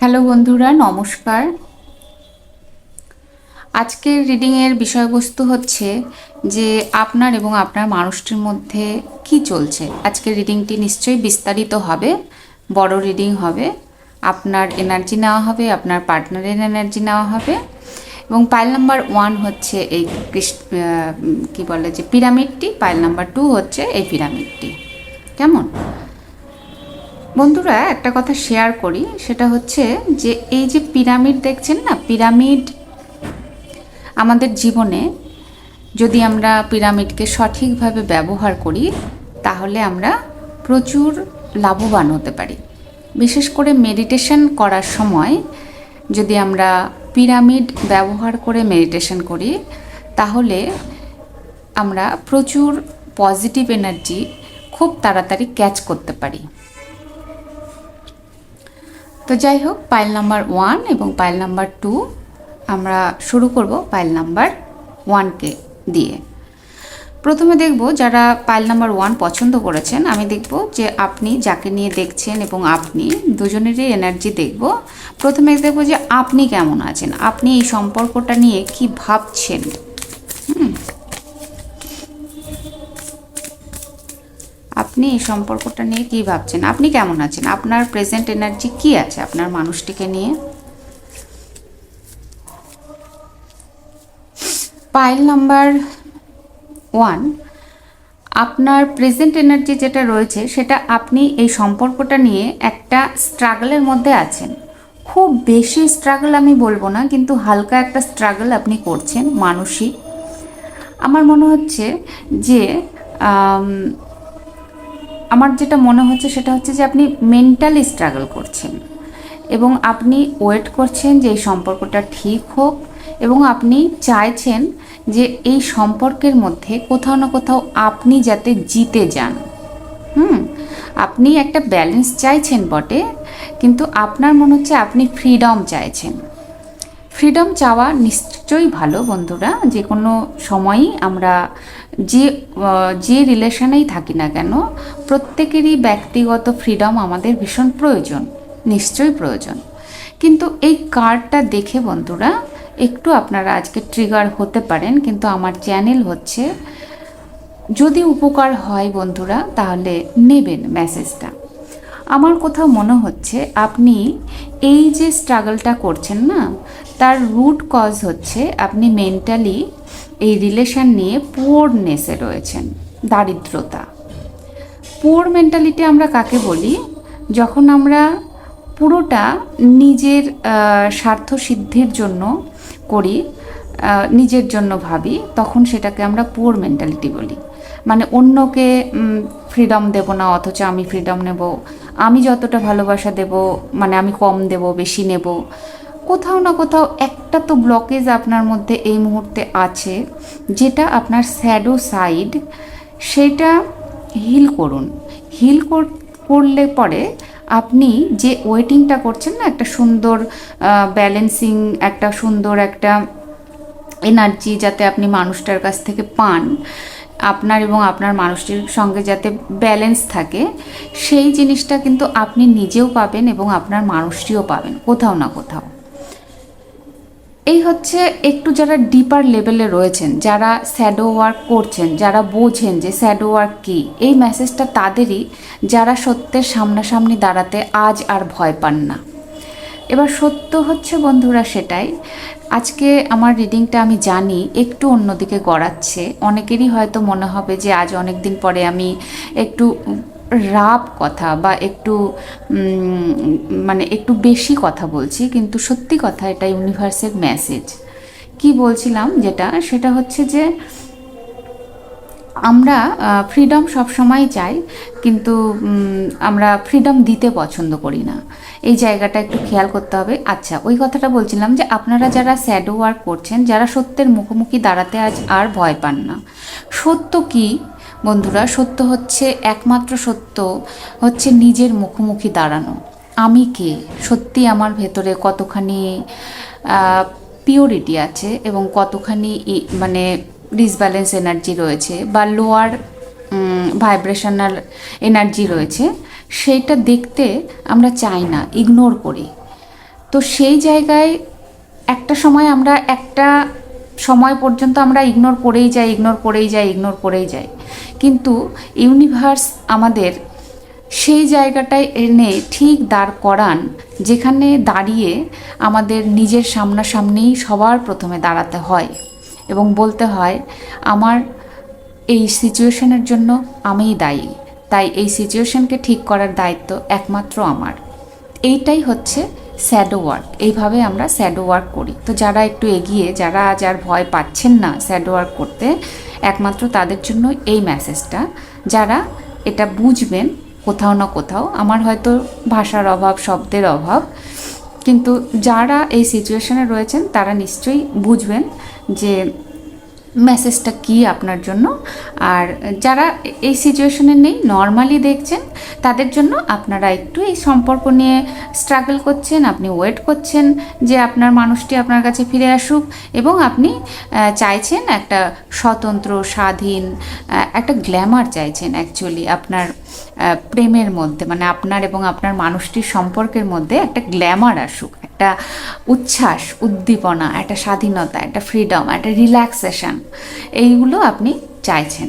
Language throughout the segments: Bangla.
হ্যালো বন্ধুরা, নমস্কার। আজকের রিডিংয়ের বিষয়বস্তু হচ্ছে যে আপনার এবং আপনার মানুষটির মধ্যে কি চলছে। আজকের রিডিংটি নিশ্চয়ই বিস্তারিত হবে, বড় রিডিং হবে। আপনার এনার্জি নেওয়া হবে, আপনার পার্টনারের এনার্জি নেওয়া হবে। এবং পাইল নাম্বার ওয়ান হচ্ছে এই কী বলে যে পিরামিডটি পাইল নাম্বার টু হচ্ছে এই পিরামিডটি কেমন? বন্ধুরা, একটা কথা শেয়ার করি, সেটা হচ্ছে যে এই যে পিরামিড দেখছেন না? পিরামিড আমাদের জীবনে যদি আমরা পিরামিডকে সঠিকভাবে ব্যবহার করি, তাহলে আমরা প্রচুর লাভবান হতে পারি। বিশেষ করে মেডিটেশন করার সময় যদি আমরা পিরামিড ব্যবহার করে মেডিটেশন করি, তাহলে আমরা প্রচুর পজিটিভ এনার্জি খুব তাড়াতাড়ি ক্যাচ করতে পারি। তো যাই হোক, পাইল নাম্বার ওয়ান এবং পাইল নাম্বার টু, আমরা শুরু করব পাইল নাম্বার ওয়ানকে দিয়ে। প্রথমে দেখব যারা পাইল নাম্বার ওয়ান পছন্দ করেছেন, আমি দেখব যে আপনি যাকে নিয়ে দেখছেন এবং আপনি দুজনেরই এনার্জি দেখব। প্রথমে দেখব যে আপনি কেমন আছেন, আপনি এই সম্পর্কটা নিয়ে কি ভাবছেন। হুম। আপনি এই সম্পর্কটা নিয়ে কি ভাবছেন? আপনি কেমন আছেন? আপনার প্রেজেন্ট এনার্জি কি আছে? আপনার মানুষটিকে নিয়ে? পাইল নাম্বার ওয়ান আপনার প্রেজেন্ট এনার্জি যেটা রয়েছে, সেটা আপনি এই সম্পর্কটা নিয়ে একটা স্ট্রাগলের মধ্যে আছেন। খুব বেশি স্ট্রাগল আমি বলব না, কিন্তু হালকা একটা স্ট্রাগল আপনি করছেন, মানসিক। আমার মনে হচ্ছে যে আমার যেটা মনে হচ্ছে সেটা হচ্ছে যে আপনি মেন্টালি স্ট্রাগল করছেন এবং আপনি ওয়েট করছেন যে এই সম্পর্কটা ঠিক হোক এবং আপনি চাইছেন যে এই সম্পর্কের মধ্যে কোথাও না কোথাও আপনি যাতে জিতে যান। হুম? আপনি একটা ব্যালেন্স চাইছেন বটে, কিন্তু আপনার মনে হচ্ছে আপনি ফ্রিডম চাইছেন। ফ্রিডম চাওয়া নিশ্চয়ই ভালো, বন্ধুরা। যে কোনো সময়ই আমরা যে যে রিলেশনেই থাকি না কেন, প্রত্যেকেরই ব্যক্তিগত ফ্রিডম আমাদের ভীষণ প্রয়োজন, নিশ্চয়ই প্রয়োজন। কিন্তু এই কার্ডটা দেখে, বন্ধুরা, একটু আপনারা আজকে ট্রিগার হতে পারেন, কিন্তু আমার চ্যানেল হচ্ছে, যদি উপকার হয়, বন্ধুরা, তাহলে নেবেন মেসেজটা আমার কোথাও মনে হচ্ছে, আপনি এই যে স্ট্রাগলটা করছেন না তার রুট কজ হচ্ছে আপনি মেন্টালি এই রিলেশন নিয়ে পোরনেসে রয়েছেন, দারিদ্রতা। পোর মেন্টালিটি আমরা কাকে বলি? যখন আমরা পুরোটা নিজের স্বার্থ সিদ্ধির জন্য করি নিজের জন্য ভাবি, তখন সেটাকে আমরা পোর মেন্টালিটি বলি। মানে অন্যকে ফ্রিডম দেব না, অথচ আমি ফ্রিডম নেব। আমি যতটা ভালোবাসা দেব মানে আমি কম দেব, বেশি নেব। কোথাও না কোথাও একটা তো ব্লকেজ আপনার মধ্যে এই মুহূর্তে আছে, যেটা আপনার স্যাডো সাইড সেটা হিল করুন। হিল করলে পরে আপনি যে ওয়েটিংটা করছেন না, একটা সুন্দর ব্যালেন্সিং একটা সুন্দর একটা এনার্জি যাতে আপনি মানুষটার কাছ থেকে পান, আপনার এবং আপনার মানুষটির সঙ্গে যাতে ব্যালেন্স থাকে, সেই জিনিসটা কিন্তু আপনি নিজেও পাবেন এবং আপনার মানুষটিও পাবেন, কোথাও না কোথাও। এই হচ্ছে একটু যারা ডিপার লেভেলে রয়েছেন, যারা স্যাডো ওয়ার্ক করছেন, যারা বোঝেন যে স্যাডো ওয়ার্ক কী, এই মেসেজটা তাদেরই যারা সত্যের সামনাসামনি দাঁড়াতে আজ আর ভয় পান না। এবার সত্য হচ্ছে বন্ধুরা সেটাই, আজকে আমার রিডিংটা আমি জানি, একটু অন্যদিকে গড়াচ্ছে, অনেকেরই হয়তো মনে হবে যে আজ অনেক দিন পরে আমি একটু রাব কথা বা একটু মানে একটু বেশি কথা বলছি, কিন্তু সত্যি কথা এটা ইউনিভার্সের মেসেজ কি বলছিলাম যেটা? সেটা হচ্ছে যে, আমরা ফ্রিডম সবসময় চাই, কিন্তু আমরা ফ্রিডম দিতে পছন্দ করি না। এই জায়গাটা একটু খেয়াল করতে হবে। আচ্ছা ওই কথাটা বলছিলাম যে, আপনারা যারা স্যাডো ওয়ার্ক করছেন, যারা সত্যের মুখোমুখি দাঁড়াতে আজ আর ভয় পান না। সত্য কি? বন্ধুরা, সত্য হচ্ছে, একমাত্র সত্য হচ্ছে নিজের মুখোমুখি দাঁড়ানো। আমি কে? সত্যি আমার ভেতরে কতখানি পিওরিটি আছে এবং কতখানি মানে ডিসব্যালেন্স এনার্জি রয়েছে বা লোয়ার ভাইব্রেশনাল এনার্জি রয়েছে, সেইটা দেখতে আমরা চাই না ইগনোর করি। তো সেই জায়গায় একটা সময় আমরা একটা সময় পর্যন্ত আমরা ইগনোর করেই যাই ইগনোর করেই যাই ইগনোর করেই যাই। কিন্তু ইউনিভার্স আমাদের সেই জায়গাটায় এনে ঠিক দাঁড় করান, যেখানে দাঁড়িয়ে আমাদের নিজের সামনাসামনিই সবার প্রথমে দাঁড়াতে হয় এবং বলতে হয়, আমার এই সিচুয়েশনের জন্য আমিই দায়ী। তাই এই সিচুয়েশনকে ঠিক করার দায়িত্ব একমাত্র আমার। এইটাই হচ্ছে স্যাডো ওয়ার্ক এইভাবে আমরা স্যাডো ওয়ার্ক করি। তো যারা একটু এগিয়ে, যারা আজ আর ভয় পাচ্ছেন না স্যাডো ওয়ার্ক করতে, একমাত্র তাদের জন্য এই মেসেজটা যারা এটা বুঝবেন কোথাও না কোথাও, আমার হয়তো ভাষার অভাব, শব্দের অভাব, কিন্তু যারা এই সিচুয়েশনে রয়েছেন, তারা নিশ্চয়ই বুঝবেন যে মেসেজটা কি আপনার জন্য? আর যারা এই সিচুয়েশনে নেই নর্মালি দেখছেন, তাদের জন্য আপনারা একটু এই সম্পর্ক নিয়ে স্ট্রাগল করছেন, আপনি ওয়েট করছেন যে আপনার মানুষটি আপনার কাছে ফিরে আসুক এবং আপনি চাইছেন একটা স্বতন্ত্র, স্বাধীন একটা গ্ল্যামার চাইছেন অ্যাকচুয়ালি আপনার প্রেমের মধ্যে মানে আপনার এবং আপনার মানুষটির সম্পর্কের মধ্যে একটা গ্ল্যামার আসুক। একটা উচ্ছ্বাস, উদ্দীপনা, একটা স্বাধীনতা, একটা ফ্রিডম একটা রিল্যাক্সেশন এইগুলো আপনি চাইছেন।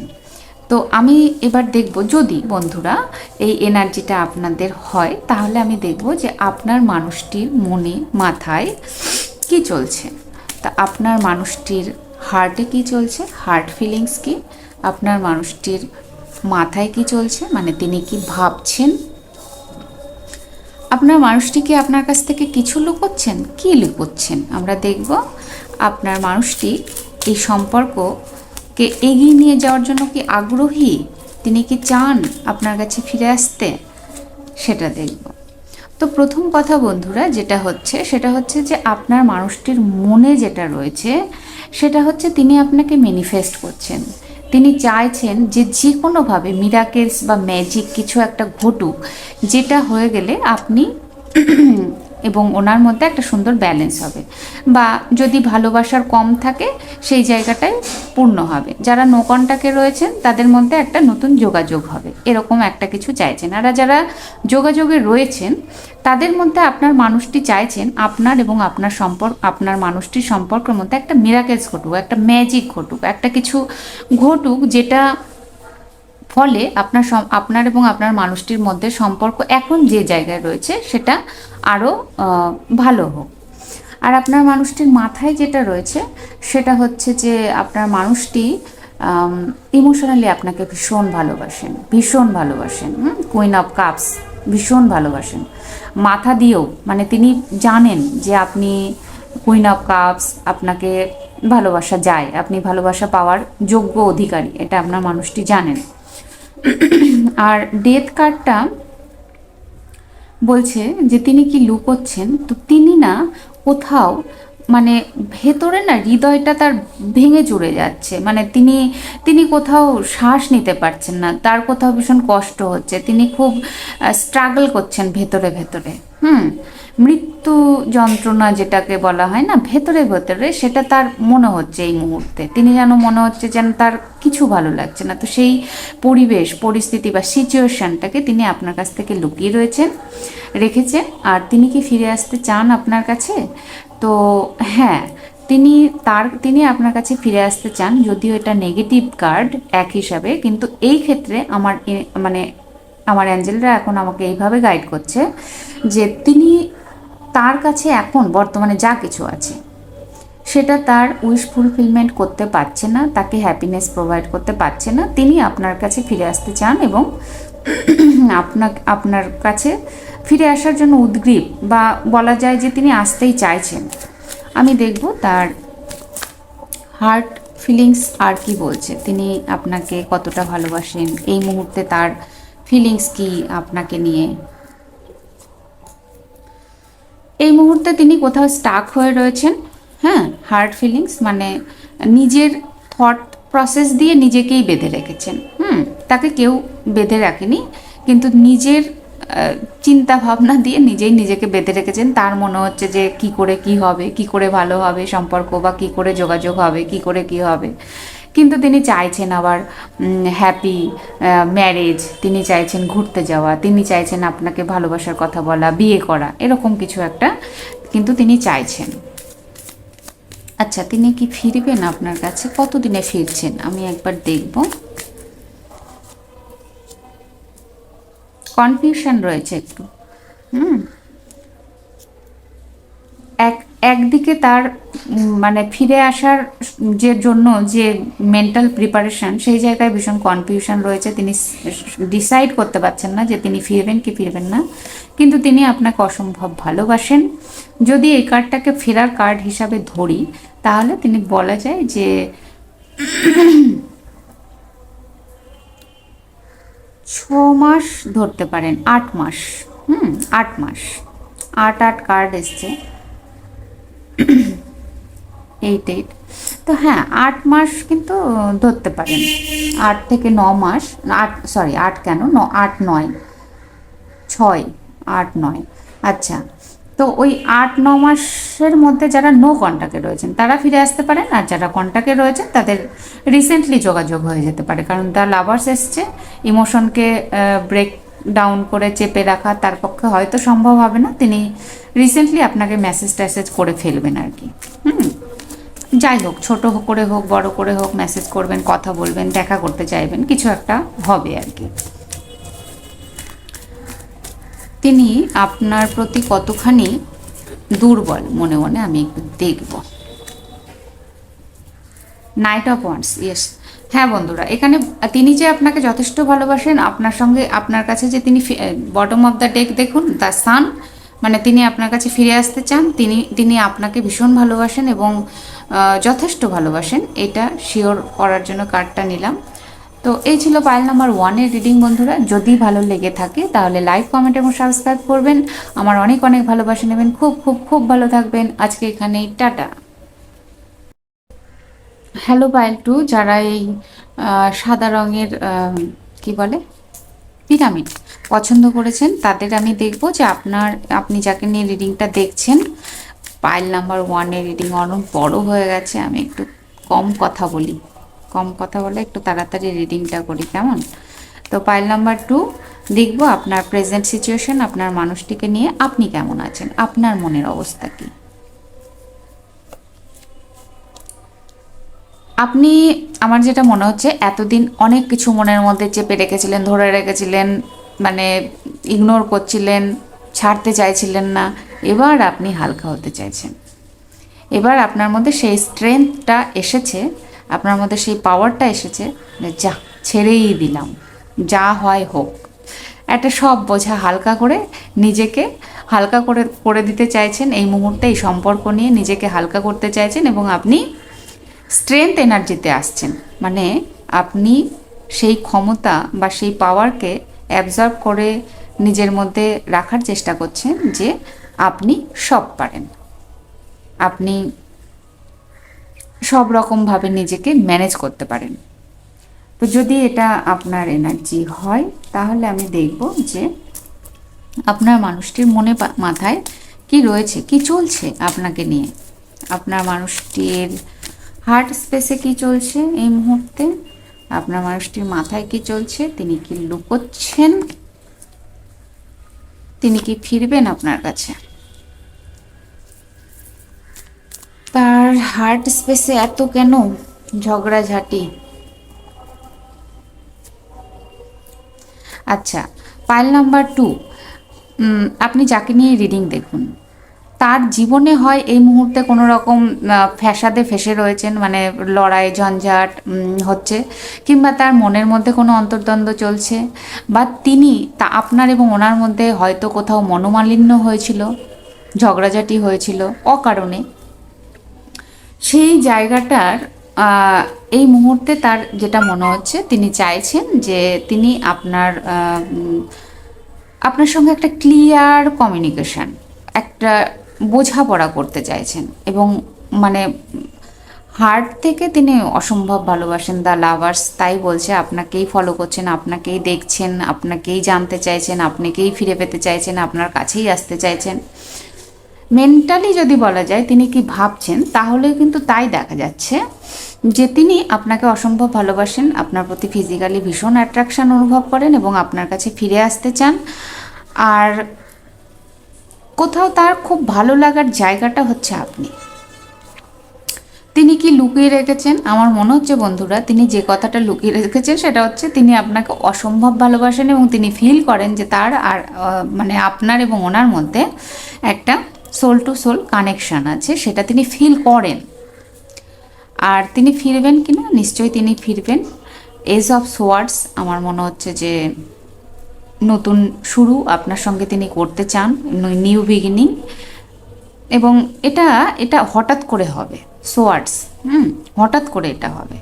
তো আমি এবার দেখব যদি বন্ধুরা এই এনার্জিটা আপনাদের হয়, তাহলে আমি দেখব যে আপনার মানুষটির মনে, মাথায় কি চলছে? তা আপনার মানুষটির হার্টে কি চলছে? হার্ট ফিলিংস কি? আপনার মানুষটির মাথায় কি চলছে? মানে তিনি কি ভাবছেন? আপনার মানুষটি কি আপনার কাছ থেকে কিছু লুকোচ্ছেন? কি লুকোচ্ছেন? আমরা দেখব আপনার মানুষটি এই সম্পর্ককে এগিয়ে নিয়ে যাওয়ার জন্য কি আগ্রহী? তিনি কি চান আপনার কাছে ফিরে আসতে? সেটা দেখব। তো প্রথম কথা বন্ধুরা, যেটা হচ্ছে, সেটা হচ্ছে যে আপনার মানুষটির মনে যেটা রয়েছে, সেটা হচ্ছে তিনি আপনাকে ম্যানিফেস্ট করছেন। তিনি চাইছেন যে যে কোনোভাবে মিরাকেলস বা ম্যাজিক কিছু একটা ঘটুক, যেটা হয়ে গেলে আপনি এবং ওনার মধ্যে একটা সুন্দর ব্যালেন্স হবে। বা যদি ভালোবাসার কম থাকে, সেই জায়গাটায় পূর্ণ হবে। যারা নো রয়েছেন, তাদের মধ্যে একটা নতুন যোগাযোগ হবে। এরকম একটা কিছু চাইছেন। আর যারা যোগাযোগে রয়েছেন, তাদের মধ্যে আপনার মানুষটি চাইছেন, আপনার এবং আপনার সম্পর্ক, আপনার মানুষটির সম্পর্কের মধ্যে একটা মিরাকেলস ঘটুক, একটা ম্যাজিক ঘটুক, একটা কিছু ঘটুক যেটা ফলে আপনার আপনার এবং আপনার মানুষটির মধ্যে সম্পর্ক এখন যে জায়গায় রয়েছে সেটা আরও ভালো হোক। আর আপনার মানুষটির মাথায় যেটা রয়েছে সেটা হচ্ছে যে আপনার মানুষটি ইমোশনালি আপনাকে ভীষণ ভালোবাসেন ভীষণ ভালোবাসেন কুইন অফ কাপস ভীষণ ভালোবাসেন। মাথা দিয়েও মানে তিনি জানেন যে আপনি কুইন অফ কাপস আপনাকে ভালোবাসা যায়, আপনি ভালোবাসা পাওয়ার যোগ্য অধিকারী, এটা আপনার মানুষটি জানেন। আর ডেথ কার্ডটা বলছে যে তিনি কি লুকোচ্ছেন তো তিনি না কোথাও মানে ভেতরে না হৃদয়টা তার ভেঙে চুরে যাচ্ছে। মানে তিনি তিনি কোথাও শ্বাস নিতে পারছেন না, তার কোথাও ভীষণ কষ্ট হচ্ছে, তিনি খুব স্ট্রাগল করছেন ভেতরে ভেতরে। হুম, মৃত্যু যন্ত্রণা যেটাকে বলা হয় না, ভেতরে ভেতরে, সেটা তার মনে হচ্ছে এই মুহূর্তে। তিনি যেন মনে হচ্ছে যেন তার কিছু ভালো লাগছে না। তো সেই পরিবেশ, পরিস্থিতি বা সিচুয়েশনটাকে তিনি আপনার কাছ থেকে লুকিয়ে রয়েছেন, রেখেছেন। আর তিনি কি ফিরে আসতে চান আপনার কাছে? তো হ্যাঁ তিনি তার, তিনি আপনার কাছে ফিরে আসতে চান, যদিও এটা নেগেটিভ কার্ড এক হিসাবে, কিন্তু এই ক্ষেত্রে আমার মানে আমার অ্যাঞ্জেলরা এখন আমাকে এইভাবে গাইড করছে যে তিনি তার কাছে এখন বর্তমানে যা কিছু আছে, সেটা তার উইশ ফুলফিলমেন্ট করতে পারছে না, তাকে হ্যাপিনেস প্রোভাইড করতে পারছে না, তিনি আপনার কাছে ফিরে আসতে চান এবং আপনার আপনার কাছে ফিরে আসার জন্য উদ্গ্রীব বা বলা যায় যে তিনি আসতেই চাইছেন। আমি দেখব তার হার্ট ফিলিংস আর কি বলছে। তিনি আপনাকে কতটা ভালোবাসেন? এই মুহূর্তে তার ফিলিংস কি আপনাকে নিয়ে? এই মুহূর্তে তিনি কোথাও স্টাক হয়ে রয়েছেন। হ্যাঁ হার্ট ফিলিংস মানে নিজের থট প্রসেস দিয়ে নিজেকেই বেঁধে রেখেছেন। হুম, তাকে কেউ বেঁধে রাখেনি, কিন্তু নিজের চিন্তা ভাবনা দিয়ে নিজেই নিজেকে বেঁধে রেখেছেন। তার মনে হচ্ছে যে কি করে কি হবে, কি করে ভালো হবে সম্পর্ক বা কি করে যোগাযোগ হবে, কি করে কি হবে। কিন্তু তিনি চাইছেন আবার হ্যাপি ম্যারেজ তিনি চাইছেন ঘুরতে যাওয়া, তিনি চাইছেন আপনাকে ভালোবাসার কথা বলা, বিয়ে করা, এরকম কিছু একটা কিন্তু তিনি চাইছেন। আচ্ছা তিনি কি ফিরবেন আপনার কাছে? কতদিনে ফিরছেন? আমি একবার দেখব। কনফিউশন রয়েছে একটু। হুম? এক, একদিকে তার মানে ফিরে আসার যে জন্য যে মেন্টাল প্রিপারেশন সেই জায়গায় ভীষণ কনফিউশন রয়েছে। তিনি ডিসাইড করতে পারছেন না যে তিনি ফিরবেন কি ফিরবেন না। কিন্তু তিনি আপনাকে অসম্ভব ভালোবাসেন। যদি এই কার্ডটাকে ফেরার কার্ড হিসাবে ধরি, তাহলে তিনি বলা যায় যে ছ মাস ধরতে পারেন, আট মাস। হুম, আট মাস। আট আট কার্ড এসছে। এইট এইট তো হ্যাঁ আট মাস কিন্তু ধরতে পারেন। আট থেকে ন মাস, আট সরি আট কেন? ন, আট, নয়। ছয়, আট, নয়। আচ্ছা। তো ওই আট, ন মাসের মধ্যে যারা নো কন্ট্যাক্টে রয়েছেন, তারা ফিরে আসতে পারেন আর যারা কন্ট্যাক্টে রয়েছেন, তাদের রিসেন্টলি যোগাযোগ হয়ে যেতে পারে। কারণ তার লাভার্স এসছে ইমোশনকে ব্রেক ডাউন করে চেপে রাখা, তার পক্ষে হয়তো সম্ভব হবে না। তিনি রিসেন্টলি আপনাকে মেসেজ ট্যাসেজ করে ফেলবেন আর কি। হুম? যাই হোক, ছোট করে হোক, বড় করে হোক মেসেজ করবেন, কথা বলবেন, দেখা করতে চাইবেন, কিছু একটা হবে আর কি। তিনি আপনার প্রতি কতখানি দুর্বল? মনে মনে আমি একটু দেখব। নাইট অফ ওয়ান্স ইয়েস হ্যাঁ বন্ধুরা, এখানে তিনি যে আপনাকে যথেষ্ট ভালোবাসেন, আপনার সঙ্গে আপনার কাছে যে তিনি বটম অফ দ্য ডেক দেখুন দ্য সান মানে তিনি আপনার কাছে ফিরে আসতে চান, তিনি তিনি আপনাকে ভীষণ ভালোবাসেন এবং যথেষ্ট ভালোবাসেন। এটা শিওর করার জন্য কার্ডটা নিলাম। তো এই ছিল পাইল নাম্বার ওয়ানের রিডিং বন্ধুরা। যদি ভালো লেগে থাকে, তাহলে লাইক কমেন্ট এবং সাবস্ক্রাইব করবেন। আমার অনেক অনেক ভালোবাসা নেবেন। খুব খুব খুব ভালো থাকবেন। আজকে এখানেই টাটা। হ্যালো পাইল টু যারা এই সাদা রঙের কি বলে? পিরামিড পছন্দ করেছেন, তাদের আমি দেখব যে আপনার, আপনি যাকে নিয়ে রিডিংটা দেখছেন পাইল নাম্বার ওয়ানের রিডিং অনেক বড় হয়ে গেছে। আমি একটু কম কথা বলি। কম কথা বলে একটু তাড়াতাড়ি রিডিংটা করি, কেমন? তো পাইল নাম্বার টু দেখব আপনার প্রেজেন্ট সিচুয়েশন আপনার মানুষটিকে নিয়ে আপনি কেমন আছেন? আপনার মনের অবস্থা কী? আপনি, আমার যেটা মনে হচ্ছে, এতদিন অনেক কিছু মনের মধ্যে চেপে রেখেছিলেন, ধরে রেখেছিলেন মানে ইগনোর করছিলেন, ছাড়তে চাইছিলেন না, এবার আপনি হালকা হতে চাইছেন। এবার আপনার মধ্যে সেই স্ট্রেংথটা এসেছে আপনার মধ্যে সেই পাওয়ারটা এসেছে যা ছেড়েই দিলাম। যা হয় হোক। একটা সব বোঝা হালকা করে নিজেকে হালকা করে করে দিতে চাইছেন, এই মুহূর্তে, এই সম্পর্ক নিয়ে নিজেকে হালকা করতে চাইছেন এবং আপনি স্ট্রেংথ এনার্জিতে আসছেন। মানে আপনি সেই ক্ষমতা বা সেই পাওয়ারকে অ্যাবজর্ব করে নিজের মধ্যে রাখার চেষ্টা করছেন যে আপনি সব পারেন। আপনি সব রকমভাবে নিজেকে ম্যানেজ করতে পারেন। তো যদি এটা আপনার এনার্জি হয়, তাহলে আমি দেখব যে আপনার মানুষটির মনে মাথায় কি রয়েছে, কি চলছে আপনাকে নিয়ে? আপনার মানুষটির হার্ট স্পেসে কি চলছে এই মুহূর্তে? আপনার মানুষটির মাথায় কি চলছে? তিনি কি লুকোচ্ছেন? তিনি কি ফিরবেন আপনার কাছে? তার হার্ট স্পেসে এত কেন? ঝগড়াঝাটি। আচ্ছা পাইল নাম্বার টু আপনি যাকে নিয়ে রিডিং দেখুন, তার জীবনে হয় এই মুহূর্তে কোনো রকম ফ্যাসাদে ফেসে রয়েছেন মানে লড়াই, ঝঞ্ঝাট হচ্ছে, কিংবা তার মনের মধ্যে কোনো অন্তর্দ্বন্দ্ব চলছে, বা তিনি তা আপনার এবং ওনার মধ্যে হয়তো কোথাও মনোমালিন্য হয়েছিল, ঝগড়াঝাটি হয়েছিল, অকারণে। সেই জায়গাটার এই মুহূর্তে তার যেটা মনে হচ্ছে, তিনি চাইছেন যে তিনি আপনার আপনার সঙ্গে একটা ক্লিয়ার কমিউনিকেশন একটা বোঝাপড়া করতে চাইছেন এবং মানে হার্ট থেকে তিনি অসম্ভব ভালোবাসেন দ্য লাভার্স তাই বলছে, আপনাকেই ফলো করছেন, আপনাকেই দেখছেন, আপনাকেই জানতে চাইছেন, আপনাকেই ফিরে পেতে চাইছেন, আপনার কাছেই আসতে চাইছেন। মেন্টালি যদি বলা যায়, তিনি কি ভাবছেন, তাহলে কিন্তু তাই দেখা যাচ্ছে যে তিনি আপনাকে অসম্ভব ভালোবাসেন, আপনার প্রতি ফিজিক্যালি ভীষণ অ্যাট্রাকশন অনুভব করেন এবং আপনার কাছে ফিরে আসতে চান। আর কোথাও তার খুব ভালো লাগার জায়গাটা হচ্ছে আপনি। তিনি কি লুকিয়ে রেখেছেন? আমার মনে হচ্ছে বন্ধুরা, তিনি যে কথাটা লুকিয়ে রেখেছেন, সেটা হচ্ছে তিনি আপনাকে অসম্ভব ভালোবাসেন এবং তিনি ফিল করেন যে তার আর মানে আপনার এবং ওনার মধ্যে একটা সোল টু সোল কানেকশন আছে, সেটা তিনি ফিল করেন। আর তিনি ফিরবেন কিনা? নিশ্চয়ই তিনি ফিরবেন। এজ অফ সোয়ার্ডস আমার মনে হচ্ছে যে নতুন শুরু, আপনার সঙ্গে তিনি করতে চান নিউ বিগিনিং এবং এটা এটা হঠাৎ করে হবে সোয়ার্ডস হুম, হঠাৎ করে এটা হবে।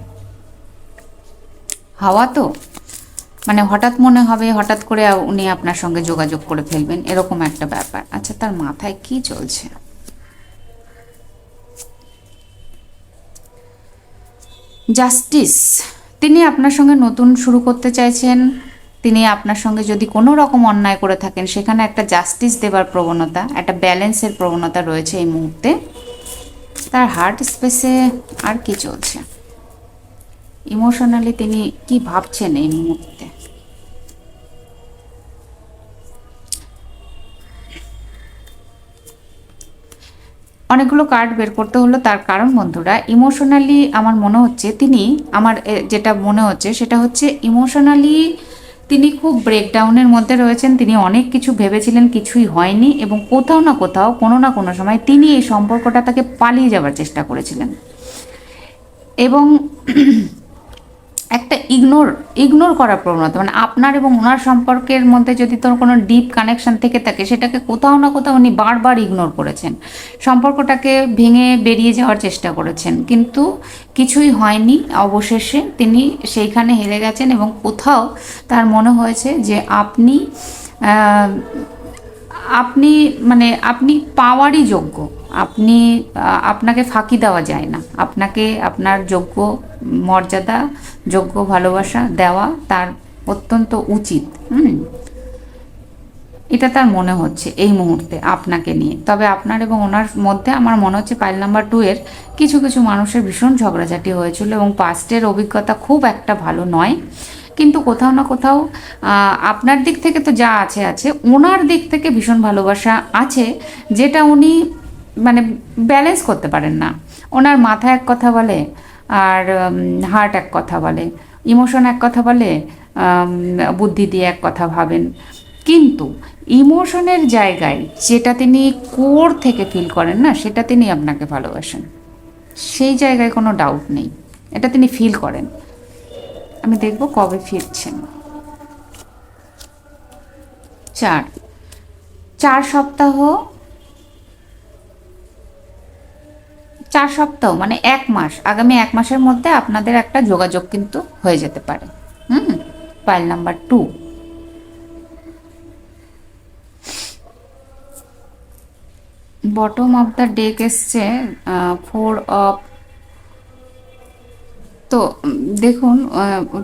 হাওয়া তো? হঠাৎ মনে হবে, হঠাৎ করে উনি আপনার সঙ্গে যোগাযোগ করে ফেলবেন, এরকম একটা ব্যাপার। আচ্ছা তার মাথায় কি চলছে? জাস্টিস, তিনি আপনার সঙ্গে নতুন শুরু করতে চাইছেন, তিনি আপনার সঙ্গে যদি কোনো রকম অন্যায় করে থাকেন, সেখানে একটা জাস্টিস দেবার প্রবণতা, একটা ব্যালেন্সের প্রবণতা রয়েছে এই মুহূর্তে। তার হার্ট স্পেসে আর কি চলছে? ইমোশনালি তিনি কি ভাবছেন এই মুহূর্তে? অনেকগুলো কার্ড বের করতে হলো, তার কারণ বন্ধুরা ইমোশনালি আমার মনে হচ্ছে তিনি, আমার যেটা মনে হচ্ছে সেটা হচ্ছে ইমোশনালি তিনি খুব ব্রেকডাউনের মধ্যে রয়েছেন, তিনি অনেক কিছু ভেবেছিলেন, কিছুই হয়নি এবং কোথাও না কোথাও, কোনো না কোনো সময় তিনি এই সম্পর্কটা তাকে পালিয়ে যাওয়ার চেষ্টা করেছিলেন। এবং একটা ইগনোর ইগনোর করার প্রবণতা মানে আপনার এবং ওনার সম্পর্কের মধ্যে যদি তোর কোনো ডিপ কানেকশন থেকে থাকে, সেটাকে কোথাও না কোথাও উনি বারবার ইগনোর করেছেন। সম্পর্কটাকে ভেঙে বেরিয়ে যাওয়ার চেষ্টা করেছেন, কিন্তু কিছুই হয়নি। অবশেষে তিনি সেইখানে হেরে গেছেন এবং কোথাও তার মনে হয়েছে যে আপনি আপনি মানে আপনি পাওয়ারই যোগ্য। আপনি আপনাকে ফাঁকি দেওয়া যায় না। আপনাকে আপনার যোগ্য মর্যাদা, যোগ্য ভালোবাসা দেওয়া তার অত্যন্ত উচিত। হুম? এটা তার মনে হচ্ছে এই মুহূর্তে আপনাকে নিয়ে। তবে আপনার এবং ওনার মধ্যে আমার মনে হচ্ছে পাইল নাম্বার টু এর কিছু কিছু মানুষের ভীষণ ঝগড়াঝাটি হয়েছিল এবং পাস্টের অভিজ্ঞতা খুব একটা ভালো নয়। কিন্তু কোথাও না কোথাও আপনার দিক থেকে তো যা আছে আছে। ওনার দিক থেকে ভীষণ ভালোবাসা আছে, যেটা উনি মানে ব্যালেন্স করতে পারেন না। ওনার মাথা এক কথা বলে, আর হার্ট এক কথা বলে ইমোশন এক কথা বলে বুদ্ধি দিয়ে এক কথা ভাবেন। কিন্তু ইমোশনের জায়গায় যেটা তিনি কোর থেকে ফিল করেন না, সেটা তিনি আপনাকে ভালোবাসেন। সেই জায়গায় কোনো ডাউট নেই। এটা তিনি ফিল করেন। আমি দেখব কবে ফিরছেন। চার। চার সপ্তাহ। চার সপ্তাহ মানে এক মাস। আগামী এক মাসের মধ্যে আপনাদের একটা যোগাযোগ কিন্তু হয়ে যেতে পারে। হুম? Pile number two bottom of the deck এসছে ফোর অফ তো দেখুন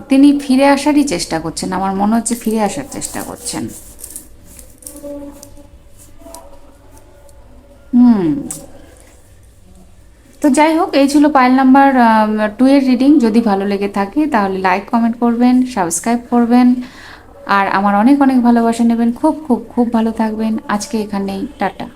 তিনি ফিরে আসারই চেষ্টা করছেন। আমার মনে হচ্ছে ফিরে আসার চেষ্টা করছেন। হুম। তো যাই হোক, এই ছিল পাইল নাম্বার টু এর রিডিং যদি ভালো লেগে থাকে, তাহলে লাইক কমেন্ট করবেন সাবস্ক্রাইব করবেন। আর আমার অনেক অনেক ভালোবাসা নেবেন। খুব খুব খুব ভালো থাকবেন। আজকে এখানেই, টাটা।